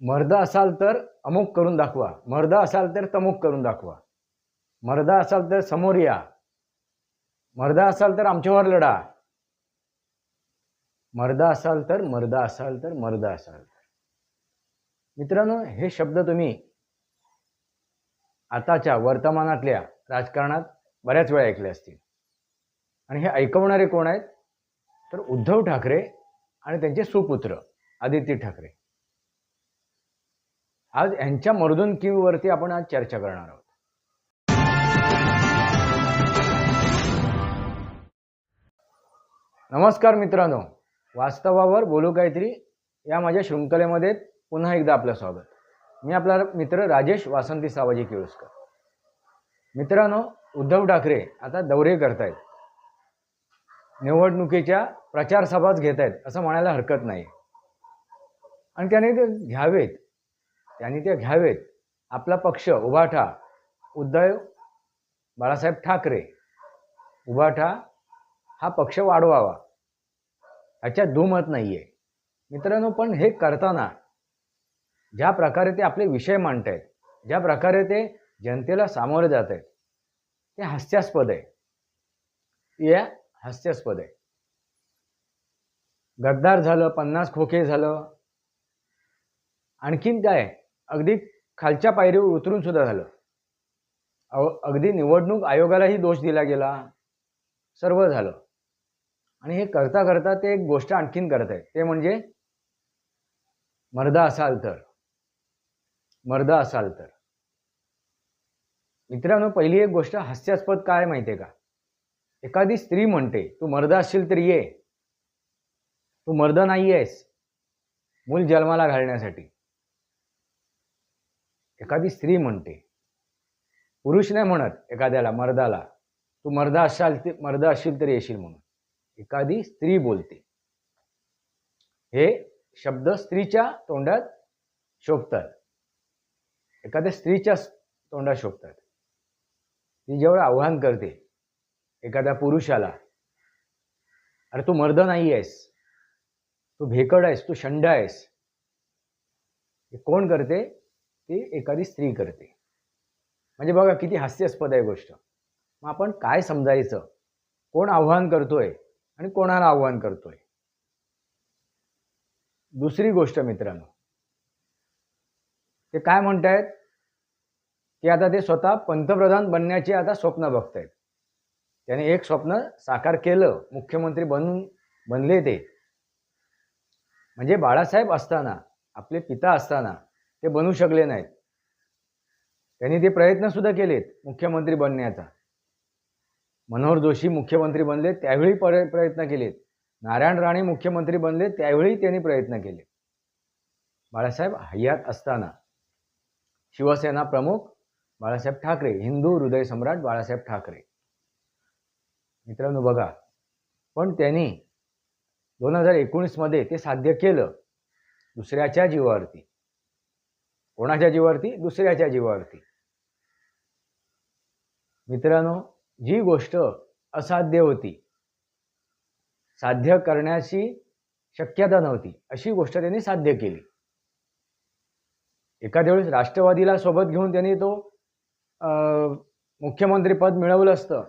मर्द असाल तर अमुक करून दाखवा. मर्द असाल तर तमुक करून दाखवा. मर्द असाल तर समोर या. मर्द असाल तर आमच्यावर लढा. मर्द असाल तर मर्द असाल तर मर्द असाल तर. मित्रांनो हे शब्द तुम्ही आताच्या वर्तमानातल्या राजकारणात बऱ्याच वेळा ऐकले असतील. आणि हे ऐकवणारे कोण आहेत? तर उद्धव ठाकरे आणि त्यांचे सुपुत्र आदित्य ठाकरे. आज यांच्या मर्दुनकीवरती आपण आज चर्चा करणार आहोत. नमस्कार मित्रांनो. वास्तवावर बोलू काहीतरी या माझ्या शृंखलेमध्ये पुन्हा एकदा आपलं स्वागत. मी आपला मित्र राजेश वासंती सावाजी केळुसकर. मित्रांनो उद्धव ठाकरे आता दौरे करतायत. निवडणुकीच्या प्रचार सभाच घेत आहेत असं म्हणायला हरकत नाही. आणि त्याने ते घ्यावेत. त्यांनी ते घ्यावेत. आपला पक्ष उभाठा उद्धव बाळासाहेब ठाकरे उभाठा हा पक्ष वाढवावा. ह्याच्यात दुमत नाही आहे मित्रांनो पण हे करताना ज्या प्रकारे ते आपले विषय मांडत आहेत ज्या प्रकारे ते जनतेला सामोरे जात आहेत ते हास्यास्पद आहे. या हास्यास्पद आहे. गद्दार झालं पन्नास खोके झालं. आणखीन काय अगदी खालच्या पायरीवर उतरून सुद्धा झालं. अव अगदी निवडणूक आयोगालाही दोष दिला गेला. सर्व झालं. आणि हे करता करता ते एक गोष्ट आणखीन करत आहे. ते म्हणजे मर्द असाल तर. मर्द असाल तर. मित्रांनो पहिली एक गोष्ट हास्यास्पद काय माहिती आहे का? एखादी स्त्री म्हणते तू मर्द असशील तर ये. तू मर्द नाही आहेस मूल जन्माला घालण्यासाठी. एखादी स्त्री म्हणते. पुरुष नाही म्हणत एखाद्याला मर्दाला तू मर्द असाल ते मर्द असशील तर येशील म्हणून. एखादी स्त्री बोलते. हे शब्द स्त्रीच्या तोंडात शोभतात. एखाद्या स्त्रीच्या तोंडात शोभतात. ती जेवढं आव्हान करते एखाद्या पुरुषाला अरे तू मर्द नाही आहेस. तू भेकड आहेस तू शंड आहेस. हे कोण करते? ती एखादी स्त्री करते. म्हणजे बघा किती हास्यास्पद आहे गोष्ट. मग आपण काय समजायचं? कोण आव्हान करतोय आणि कोणाला आव्हान करतोय? दुसरी गोष्ट मित्रांनो. ते काय म्हणतायत? की आता ते स्वतः पंतप्रधान बनण्याची आता स्वप्न बघतायत. त्याने एक स्वप्न साकार केलं मुख्यमंत्री बनून बनले ते. म्हणजे बाळासाहेब असताना आपले पिता असताना ते बनू शकले नाहीत. त्यांनी ते प्रयत्न सुद्धा केलेत मुख्यमंत्री बनण्याचा. मनोहर जोशी मुख्यमंत्री बनले त्यावेळी पर प्रयत्न केलेत. नारायण राणे मुख्यमंत्री बनले त्यावेळी त्यांनी प्रयत्न केले. बाळासाहेब हयात असताना शिवसेना प्रमुख बाळासाहेब ठाकरे हिंदू हृदय सम्राट बाळासाहेब ठाकरे. मित्रांनो बघा पण त्यांनी दोन हजार एकोणीसमध्ये ते साध्य केलं दुसऱ्याच्या जीवावरती. कोणाच्या जीवावरती? दुसऱ्याच्या जीवावरती. मित्रांनो जी गोष्ट असाध्य होती साध्य करण्याची शक्यता नव्हती अशी गोष्ट त्यांनी साध्य केली. एखाद्या वेळेस राष्ट्रवादीला सोबत घेऊन त्यांनी तो मुख्यमंत्रीपद मिळवलं असतं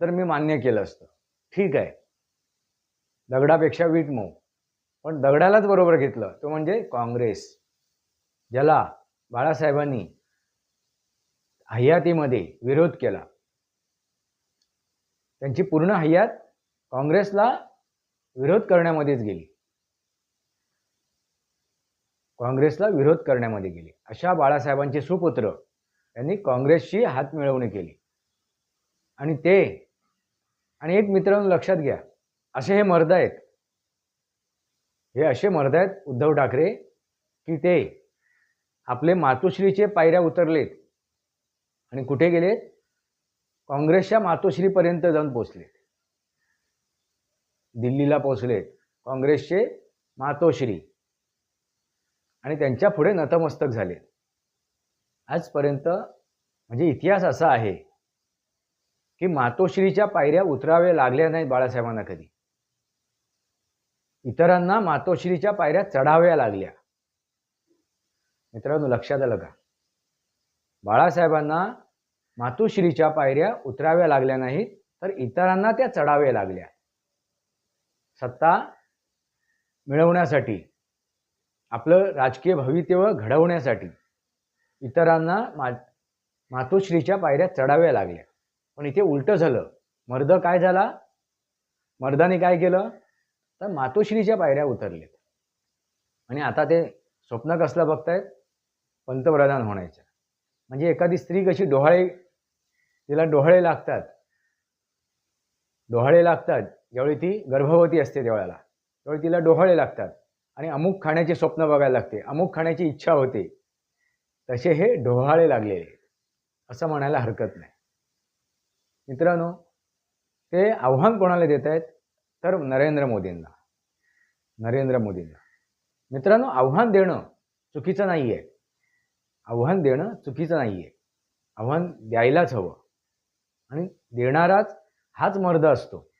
तर मी मान्य केलं असतं. ठीक आहे. दगडापेक्षा वीट मऊ. पण दगडालाच बरोबर घेतलं तो म्हणजे काँग्रेस. ज्याला बाळासाहेबांनी हयातीमध्ये विरोध केला. त्यांची पूर्ण हयात काँग्रेसला विरोध करण्यामध्येच गेली. काँग्रेसला विरोध करण्यामध्ये गेली. अशा बाळासाहेबांचे सुपुत्र यांनी काँग्रेसशी हात मिळवणी केली. आणि ते आणि एक मित्रांनो लक्षात घ्या असे हे मर्द आहेत. हे असे मर्द आहेत उद्धव ठाकरे की ते आपले मातोश्रीचे पायऱ्या उतरलेत आणि कुठे गेलेत? काँग्रेसच्या मातोश्रीपर्यंत जाऊन पोचलेत दिल्लीला पोचलेत काँग्रेसचे मातोश्री. आणि त्यांच्या पुढे नतमस्तक झाले आजपर्यंत म्हणजे इतिहास असा आहे की मातोश्रीच्या पायऱ्या उतराव्या लागल्या नाहीत बाळासाहेबांना कधी. इतरांना मातोश्रीच्या पायऱ्या चढाव्या लागल्या. मित्रांनो लक्षात आलं का? बाळासाहेबांना मातोश्रीच्या पायऱ्या उतराव्या लागल्या नाहीत तर इतरांना त्या चढाव्या लागल्या. सत्ता मिळवण्यासाठी आपलं राजकीय भवितव्य घडवण्यासाठी इतरांना मा मातोश्रीच्या पायऱ्या चढाव्या लागल्या. पण इथे उलटं झालं. मर्द काय झाला? मर्दाने काय केलं? तर मातोश्रीच्या पायऱ्या उतरलेत. आणि आता ते स्वप्न कसलं बघतायत? पंतप्रधान होण्याचं म्हणजे एखादी स्त्री कशी डोहाळे तिला डोहाळे लागतात. डोहाळे लागतात ज्यावेळी ती गर्भवती असते त्यावेळेला त्यावेळी तिला डोहाळे लागतात. आणि अमुक खाण्याचे स्वप्न बघायला लागते अमुक खाण्याची इच्छा होते तसे हे डोहाळे लागलेले असं म्हणायला हरकत नाही. मित्रांनो ते आव्हान कोणाला देत आहेत? तर नरेंद्र मोदींना. नरेंद्र मोदींना. मित्रांनो आव्हान देणं चुकीचं नाही आहे आव्हान देणं चुकीचं नाही आहे आव्हान द्यायलाच हवं. आणि देणाराच हाच मर्द असतो.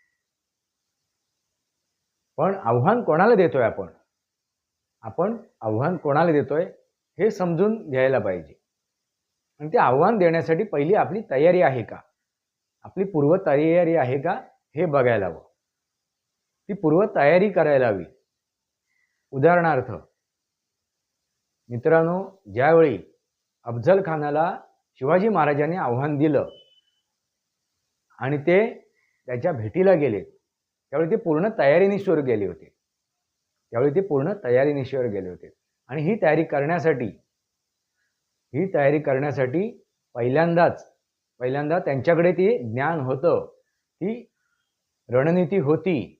पण आव्हान कोणाला देतोय आपण? आपण आव्हान कोणाला देतोय हे समजून घ्यायला पाहिजे. आणि ते आव्हान देण्यासाठी पहिली आपली तयारी आहे का? आपली पूर्वतयारी आहे का? हे बघायला हवं. ती पूर्वतयारी करायला हवी. उदाहरणार्थ मित्रांनो ज्यावेळी अफजल खानाला शिवाजी महाराजांनी आव्हान दिलं. आणि ते त्याच्या भेटीला गेले. त्यावेळी ते पूर्ण तयारीनिश्वर गेले होते. त्यावेळी ते पूर्ण तयारीनिश्वर गेले होते. आणि ही तयारी करण्यासाठी ही तयारी करण्यासाठी पहिल्यांदाच पहिल्यांदा त्यांच्याकडे ती ज्ञान होतं. ती रणनीती होती.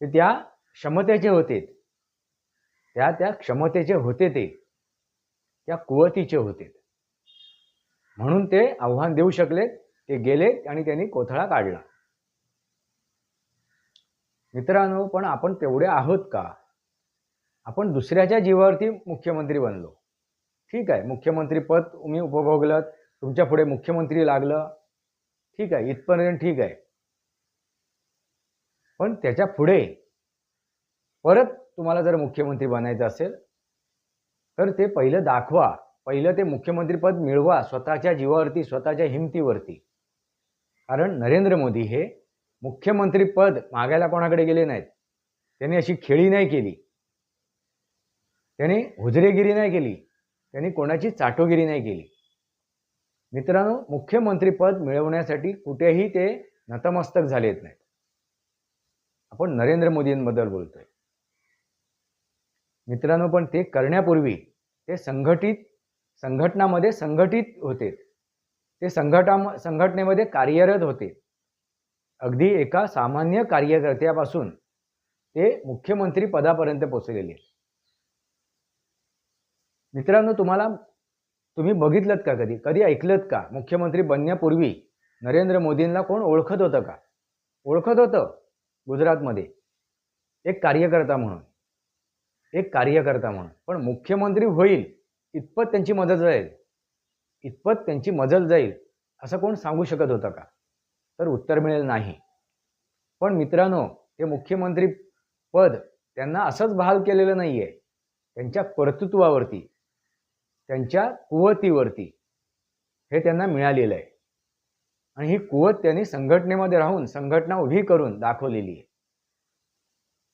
ते त्या क्षमतेचे होते. त्या त्या क्षमतेचे होते ते. त्या कुवतीचे होते. म्हणून ते आव्हान देऊ शकले ते गेले आणि त्यांनी कोथळा काढला. मित्रांनो पण आपण तेवढे आहोत का? आपण दुसऱ्याच्या जीवावरती मुख्यमंत्री बनलो. ठीक आहे मुख्यमंत्री पद तुम्ही उपभोगलं तुमच्यापुढे मुख्यमंत्री लागलं. ठीक आहे इथपर्यंत ठीक आहे. पण त्याच्या पुढे परत तुम्हाला जर मुख्यमंत्री बनायचं असेल तर ते पहिलं दाखवा. पहिलं ते मुख्यमंत्रीपद मिळवा स्वतःच्या जीवावरती स्वतःच्या हिमतीवरती. कारण नरेंद्र मोदी हे मुख्यमंत्रीपद मागायला कोणाकडे गेले नाहीत? त्यांनी अशी खेळी नाही केली. त्यांनी हुजरेगिरी नाही केली. त्यांनी कोणाची चाटोगिरी नाही केली. मित्रांनो मुख्यमंत्रीपद मिळवण्यासाठी कुठेही ते नतमस्तक झालेत नाहीत. आपण नरेंद्र मोदींबद्दल बोलतोय. मित्रांनो पण ते करण्यापूर्वी ते संघटित संघटनामध्ये संघटित होते. ते संघटा संघटनेमध्ये कार्यरत होते. अगदी एका सामान्य कार्यकर्त्यापासून ते मुख्यमंत्री पदापर्यंत पोचलेले मित्रांनो तुम्हाला तुम्ही बघितलं का कधी? कधी ऐकलत का? मुख्यमंत्री बनण्यापूर्वी नरेंद्र मोदींना कोण ओळखत होतं का? ओळखत होतं गुजरातमध्ये एक कार्यकर्ता म्हणून. एक कार्यकर्ता म्हणून. पण मुख्यमंत्री होईल इतपत त्यांची मदत जाईल. इतपत त्यांची मदत जाईल असं कोण सांगू शकत होतं का? तर उत्तर मिळेल नाही. पण मित्रांनो ते मुख्यमंत्री पद त्यांना असंच बहाल केलेलं नाही आहे त्यांच्या कर्तृत्वावरती त्यांच्या कुवतीवरती हे त्यांना मिळालेलं आहे. आणि ही कुवत त्यांनी संघटनेमध्ये राहून संघटना उभी करून दाखवलेली आहे.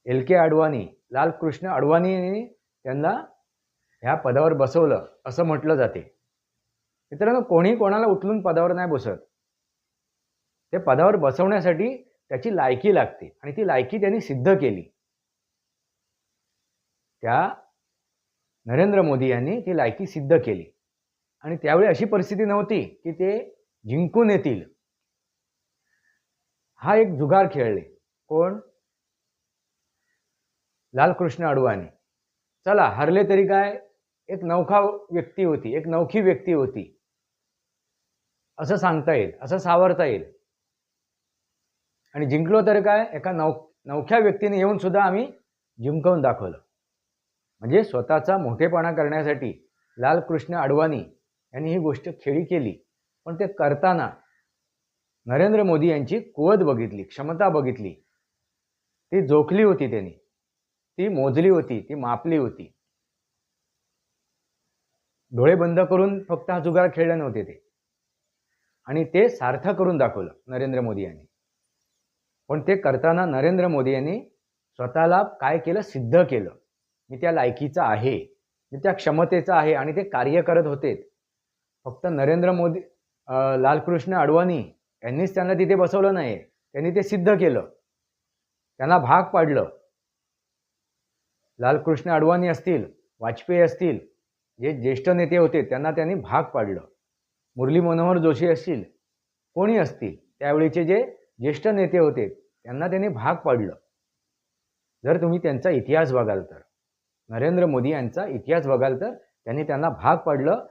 एल के आडवाणी लालकृष्ण अडवाणींनी त्यांना ह्या पदावर बसवलं असं म्हटलं जाते. मित्रांनो कोणी कोणाला उचलून पदावर नाही बसत ते पदावर बसवण्यासाठी त्याची लायकी लागते आणि ती लायकी त्यांनी सिद्ध केली. त्या नरेंद्र मोदी यांनी ती लायकी सिद्ध केली. आणि त्यावेळी अशी परिस्थिती नव्हती की ते जिंकून येतील. हा एक जुगार खेळले. कोण? लालकृष्ण अडवाणी. चला हरले तरी काय? एक नौखा व्यक्ती होती एक नौखी व्यक्ती होती. असं सांगता येईल असं सावरता येईल. आणि जिंकलो तर काय? एका नौ नौख्या व्यक्तीने येऊन सुद्धा आम्ही जिंकवून दाखवलं. म्हणजे स्वतःचा मोठेपणा करण्यासाठी लालकृष्ण अडवाणी यांनी ही गोष्ट खेळी केली. पण ते करताना नरेंद्र मोदी यांची कुवत बघितली क्षमता बघितली. ती जोखली होती त्यांनी. ती मोजली होती ती मापली होती. डोळे बंद करून फक्त हा जुगार खेळले नव्हते ते. आणि ते सार्थ करून दाखवलं नरेंद्र मोदी यांनी. पण ते करताना नरेंद्र मोदी यांनी स्वतःला काय केलं? सिद्ध केलं. मी त्या लायकीचा आहे. मी त्या क्षमतेचा आहे आणि ते कार्य करत होते. फक्त नरेंद्र मोदी लालकृष्ण अडवाणी यांनीच त्यांना तिथे बसवलं नाही त्यांनी ते सिद्ध केलं. त्यांना भाग पाडलं. लालकृष्ण अडवाणी असतील वाजपेयी असतील जे ज्येष्ठ नेते होते त्यांना त्यांनी भाग पाडलं. मुरली मनोहर जोशी असतील कोणी असतील त्यावेळीचे जे ज्येष्ठ नेते होते त्यांना त्यांनी भाग पाडलं. जर तुम्ही त्यांचा इतिहास बघाल तर नरेंद्र मोदी यांचा इतिहास बघाल तर त्यांनी त्यांना भाग पाडलं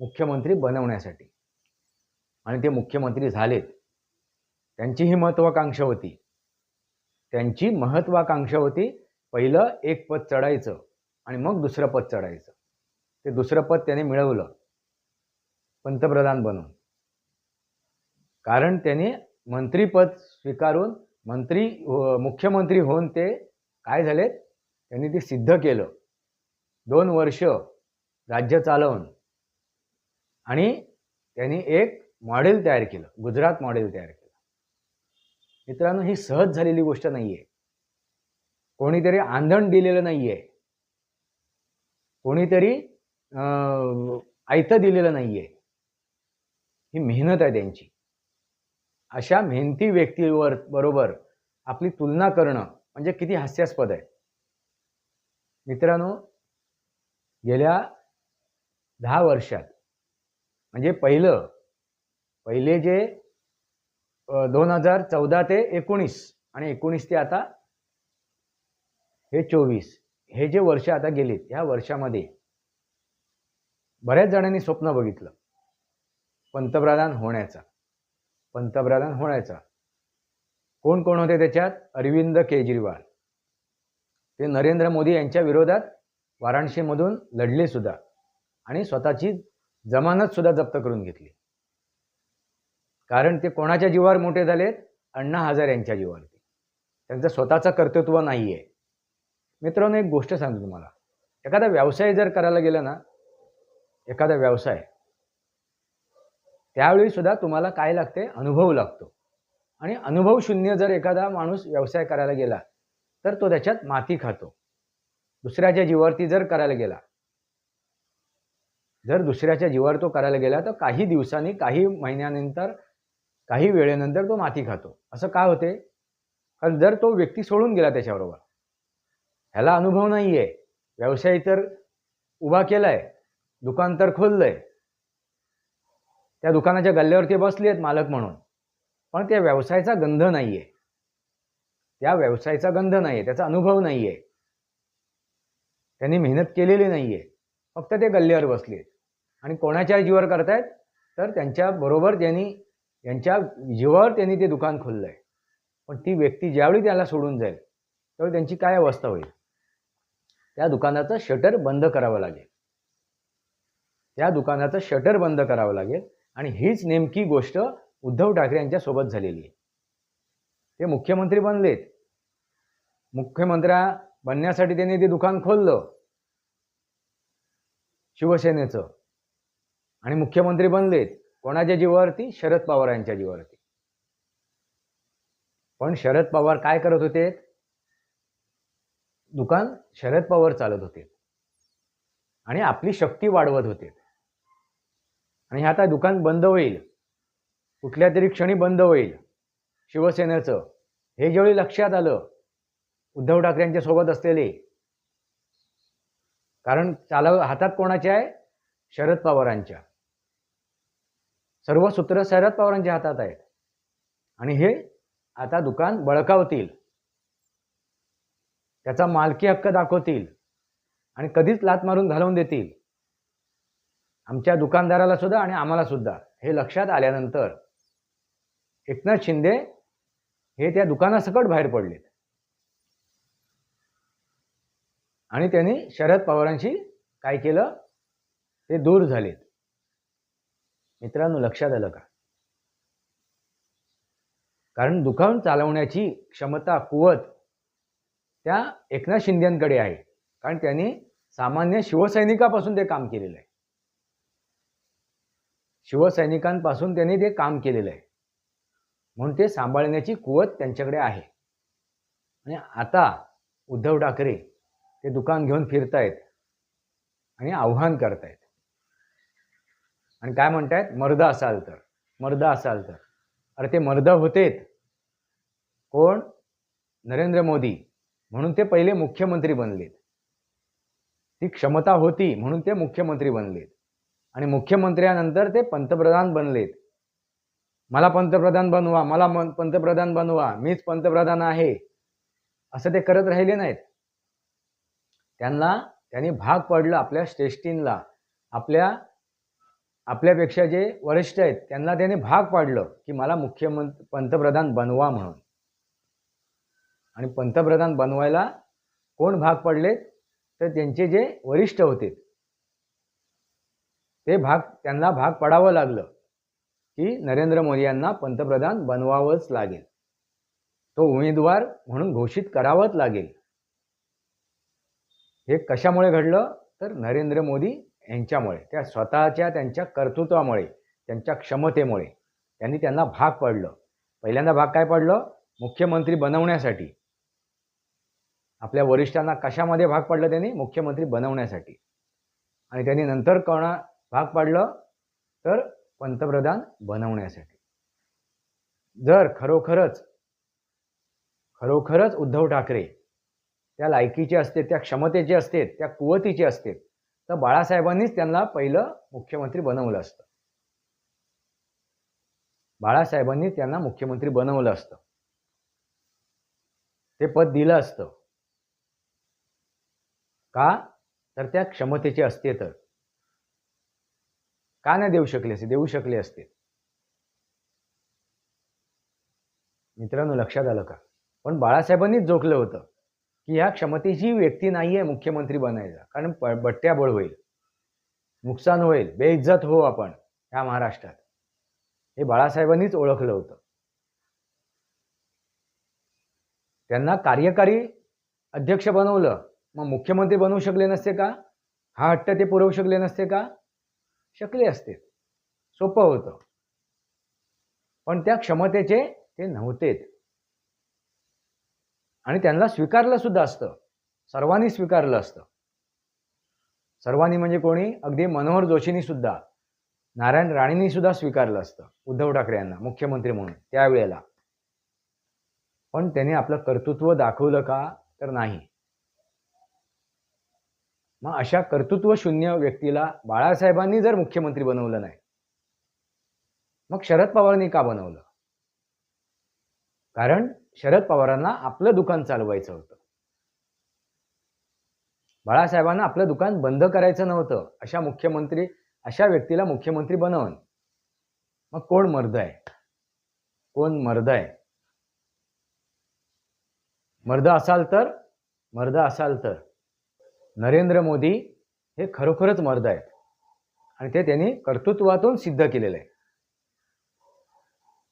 मुख्यमंत्री बनवण्यासाठी. आणि ते मुख्यमंत्री झालेत. त्यांची ही महत्त्वाकांक्षा होती. त्यांची महत्त्वाकांक्षा होती. पहिलं एक पद चढायचं आणि मग दुसरं पद चढायचं. ते दुसरं पद त्याने मिळवलं. पंतप्रधान बनून. कारण त्याने मंत्रीपद स्वीकारून मंत्री हो, मुख्यमंत्री होऊन ते काय झाले त्यांनी ते सिद्ध केलं. दोन वर्ष राज्य चालवून. आणि त्यांनी एक मॉडेल तयार केलं. गुजरात मॉडेल तयार केलं. मित्रांनो ही सहज झालेली गोष्ट नाही आहे कोणीतरी आंधण दिलेलं नाहीये. कोणीतरी अं, आयतं दिलेलं नाहीये. ही मेहनत आहे त्यांची. अशा मेहनती व्यक्तीवर बरोबर आपली तुलना करणं म्हणजे किती हास्यास्पद आहे. मित्रांनो गेल्या दहा वर्षात म्हणजे पहिलं पहिले जे दोन हजार चौदा ते एकोणीस आणि एकोणीस ते आता हे चोवीस हे जे वर्ष आता गेलीत ह्या वर्षामध्ये बऱ्याच जणांनी स्वप्न बघितलं. पंतप्रधान होण्याचा. पंतप्रधान होण्याचा. कोण कोण होते त्याच्यात? अरविंद केजरीवाल. ते नरेंद्र मोदी यांच्या विरोधात वाराणसीमधून लढले सुद्धा. आणि स्वतःची जमानत सुद्धा जप्त करून घेतली. कारण ते कोणाच्या जीवावर मोठे झालेत? अण्णा हजार यांच्या जीवावरती. त्यांचं स्वतःचं कर्तृत्व नाही आहे मित्रांनो एक गोष्ट सांगतो तुम्हाला. एखादा व्यवसाय जर करायला गेला ना एखादा व्यवसाय त्यावेळी सुद्धा तुम्हाला काय लागते? अनुभव लागतो. आणि अनुभव शून्य जर एखादा माणूस व्यवसाय करायला गेला तर तो त्याच्यात माती खातो. दुसऱ्याच्या जीवावरती जर करायला गेला जर दुसऱ्याच्या जीवावर तो करायला गेला तर काही दिवसांनी काही महिन्यानंतर काही वेळेनंतर तो माती खातो. असं का होते? कारण जर तो व्यक्ती सोडून गेला त्याच्याबरोबर ह्याला अनुभव नाही आहे व्यवसाय तर उभा केलाय दुकान तर खोललंय. त्या दुकानाच्या गल्ल्यावरती बसले आहेत मालक म्हणून. पण त्या व्यवसायाचा गंध नाही आहे त्या व्यवसायाचा गंध नाही आहे त्याचा अनुभव नाही आहे त्यांनी मेहनत केलेली नाही आहे फक्त ते गल्ल्यावर बसले आहेत. आणि कोणाच्या जीवावर करतायत? तर त्यांच्या बरोबर त्यांनी यांच्या जीवावर त्यांनी ते दुकान खोललं आहे पण ती व्यक्ती ज्यावेळी त्याला सोडून जाईल त्यावेळी त्यांची काय अवस्था होईल? त्या दुकानाचं शटर बंद करावं लागेल. त्या दुकानाचं शटर बंद करावं लागेल आणि हीच नेमकी गोष्ट उद्धव ठाकरे यांच्या सोबत झालेली आहे. ते मुख्यमंत्री बनलेत. मुख्यमंत्र्या बनण्यासाठी त्यांनी ते दुकान खोललं. शिवसेनेचं. आणि मुख्यमंत्री बनलेत. कोणाच्या जीवावरती? शरद पवार यांच्या जीवावरती. पण शरद पवार काय करत होते? दुकान शरद पवार चालत होते. आणि आपली शक्ती वाढवत होते. आणि हे आता दुकान बंद होईल. कुठल्या तरी क्षणी बंद होईल. शिवसेनेचं. हे ज्यावेळी लक्षात आलं उद्धव ठाकरेंच्या सोबत असलेले. कारण चालव हातात कोणाच्या आहे? शरद पवारांच्या. सर्व सूत्र शरद पवारांच्या हातात आहेत. आणि हे आता दुकान बळकावतील. त्याचा मालकी हक्क दाखवतील आणि कधीच लात मारून घालवून देतील. आमच्या दुकानदाराला सुद्धा आणि आम्हाला सुद्धा हे लक्षात आल्यानंतर एकनाथ शिंदे हे त्या दुकानासकट बाहेर पडलेत. आणि त्यांनी शरद पवारांशी काय केलं? ते दूर झालेत. मित्रांनो लक्षात आलं का? कारण दुकान चालवण्याची क्षमता कुवत त्या एकनाथ शिंदेकडे आहे. कारण त्यांनी सामान्य शिवसैनिकापासून ते काम केलेलं आहे. शिवसैनिकांपासून त्यांनी ते काम केलेलं आहे. म्हणून ते सांभाळण्याची कुवत त्यांच्याकडे आहे. आणि आता उद्धव ठाकरे ते दुकान घेऊन फिरतायत आणि आव्हान करतायत. आणि काय म्हणतायत? मर्द असाल तर. मर्द असाल तर. अरे ते मर्द होतेत. कोण? नरेंद्र मोदी. म्हणून ते पहिले मुख्यमंत्री बनलेत. ती क्षमता होती म्हणून ते मुख्यमंत्री बनलेत. आणि मुख्यमंत्र्यानंतर ते पंतप्रधान बनलेत. मला पंतप्रधान बनवा मला पंतप्रधान बनवा मीच पंतप्रधान आहे. असं ते करत राहिले नाहीत. त्यांना त्यांनी भाग पडलं आपल्या श्रेष्ठींना आपल्या आपल्यापेक्षा जे वरिष्ठ आहेत त्यांना त्याने भाग पाडलं की मला मुख्यमंत्री पंतप्रधान बनवा म्हणून. आणि पंतप्रधान बनवायला कोण भाग पडले तर त्यांचे जे वरिष्ठ होते. ते भाग त्यांना भाग पडावं लागलं की नरेंद्र मोदी यांना पंतप्रधान बनवावंच लागेल. तो उमेदवार म्हणून घोषित करावंच लागेल. हे कशामुळे घडलं? तर नरेंद्र मोदी यांच्यामुळे त्या स्वतःच्या त्यांच्या कर्तृत्वामुळे त्यांच्या क्षमतेमुळे. त्यांनी त्यांना भाग पडलं. पहिल्यांदा भाग काय पडलं? मुख्यमंत्री बनवण्यासाठी. आपल्या वरिष्ठांना कशामध्ये भाग पाडलं त्यांनी? मुख्यमंत्री बनवण्यासाठी. आणि त्यांनी नंतर कोणा भाग पाडलं? तर पंतप्रधान बनवण्यासाठी. जर खरोखरच खरोखरच उद्धव ठाकरे त्या लायकीचे असते त्या क्षमतेचे असते त्या कुवतीचे असते तर बाळासाहेबांनीच त्यांना पहिलं मुख्यमंत्री बनवलं असतं. बाळासाहेबांनी त्यांना मुख्यमंत्री बनवलं असतं. ते पद दिलं असतं. का? तर त्या क्षमतेचे असते तर. का नाही देऊ शकले असते देऊ शकले असते. मित्रांनो लक्षात आलं का? पण बाळासाहेबांनीच जोखलं होतं की ह्या क्षमतेची व्यक्ती नाही आहे मुख्यमंत्री बनायचा कारण बट्ट्याबळ होईल. नुकसान होईल. बेइज्जत हो आपण ह्या महाराष्ट्रात. हे बाळासाहेबांनीच ओळखलं होतं. त्यांना कार्यकारी अध्यक्ष बनवलं. मग मुख्यमंत्री बनवू शकले नसते का? हा हट्ट ते पुरवू शकले नसते का? शकले असते. सोपं होतं. पण त्या क्षमतेचे ते नव्हतेत आणि त्यांना स्वीकारलं सुद्धा असतं. सर्वांनी स्वीकारलं असतं. सर्वांनी म्हणजे कोणी? अगदी मनोहर जोशींनी सुद्धा. नारायण राणेंनी सुद्धा स्वीकारलं असतं. उद्धव ठाकरे यांना मुख्यमंत्री म्हणून त्यावेळेला. पण त्याने आपलं कर्तृत्व दाखवलं का? तर नाही. मग अशा कर्तृत्व शून्य व्यक्तीला बाळासाहेबांनी जर मुख्यमंत्री बनवलं नाही मग शरद पवारांनी का बनवलं? कारण शरद पवारांना आपलं दुकान चालवायचं होतं. बाळासाहेबांना आपलं दुकान बंद करायचं नव्हतं. अशा मुख्यमंत्री अशा व्यक्तीला मुख्यमंत्री बनवून. मग कोण मर्द आहे? कोण मर्द आहे? मर्द असाल तर मर्द असाल तर. नरेंद्र मोदी हे खरोखरच मर्द आहेत. आणि ते त्यांनी कर्तृत्वातून सिद्ध केलेलं आहे.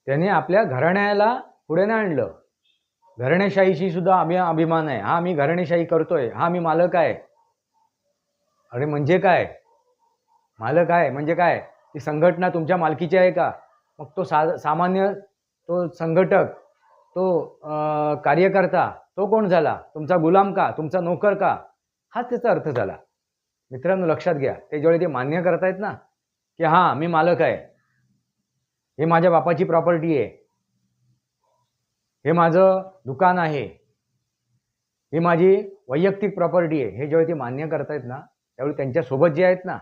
त्यांनी आपल्या घराण्याला पुढे नाही आणलं. घराणेशाहीशी सुद्धा आम्ही अभिमान आहे. हा मी घराणेशाही करतोय. हा मी मालक आहे. अरे म्हणजे काय? मालक आहे म्हणजे काय? ती संघटना तुमच्या मालकीची आहे का? मग तो सा सामान्य तो संघटक तो कार्यकर्ता तो कोण झाला? तुमचा गुलाम का? तुमचा नोकर का? हाच त्याचा अर्थ झाला. मित्रांनो लक्षात घ्या. ते ज्यावेळी ते मान्य करतायत ना की हां मी मालक आहे. हे माझ्या बापाची प्रॉपर्टी आहे. हे माझं दुकान आहे. ही माझी वैयक्तिक प्रॉपर्टी आहे. हे ज्यावेळी ते मान्य करतायत ना त्यावेळी त्यांच्यासोबत जे आहेत ना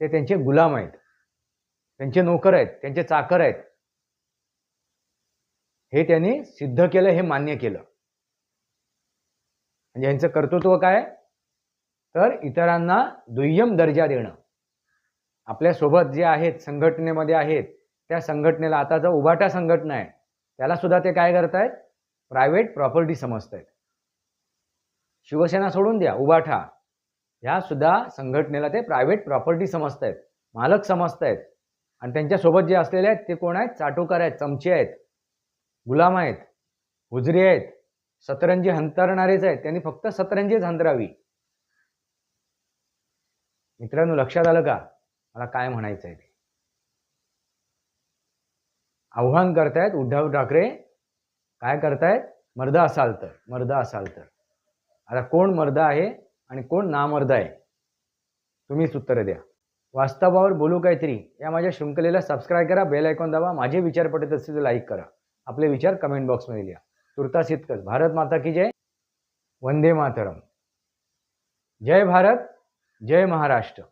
ते त्यांचे गुलाम आहेत. त्यांचे नोकर आहेत. त्यांचे चाकर आहेत. हे त्यांनी सिद्ध केलं हे मान्य केलं. म्हणजे यांचं कर्तृत्व काय? तर इतरांना दुय्यम दर्जा देणं. आपल्यासोबत जे आहेत संघटनेमध्ये आहेत त्या संघटनेला आता जो उभाटा संघटना आहे त्याला सुद्धा ते काय करतायत? Private property समजतायत. शिवसेना सोडून द्या उभाठा. ह्या सुद्धा संघटनेला ते प्रायव्हेट प्रॉपर्टी समजतायत मालक समजतायत. आणि त्यांच्यासोबत जे असलेले आहेत ते कोण आहेत? चाटोकार आहेत चमचे आहेत गुलाम आहेत हुजरी आहेत. सतरंजी हंतरणारेच आहेत. त्यांनी फक्त सतरंजीच हंतरावी. मित्रांनो लक्षात आलं का? मला काय म्हणायचं आहे ते? आव्हान करतायत उद्धव ठाकरे. काय करतायत? मर्द असाल तर मर्द असाल तर. आता कोण मर्द आहे आणि कोण नामर्द आहे? तुम्हीच उत्तर द्या. वास्तवावर बोलू काहीतरी. या माझ्या शृंखलेला सबस्क्राईब करा बेल आयकॉन दाबा. माझे विचार पटत असतील तर लाईक करा. आपले विचार कमेंट बॉक्समध्ये लिहा. तुर्तास इतकंच भारत माता की जय। वंदे मातरम। जय भारत जय महाराष्ट्र।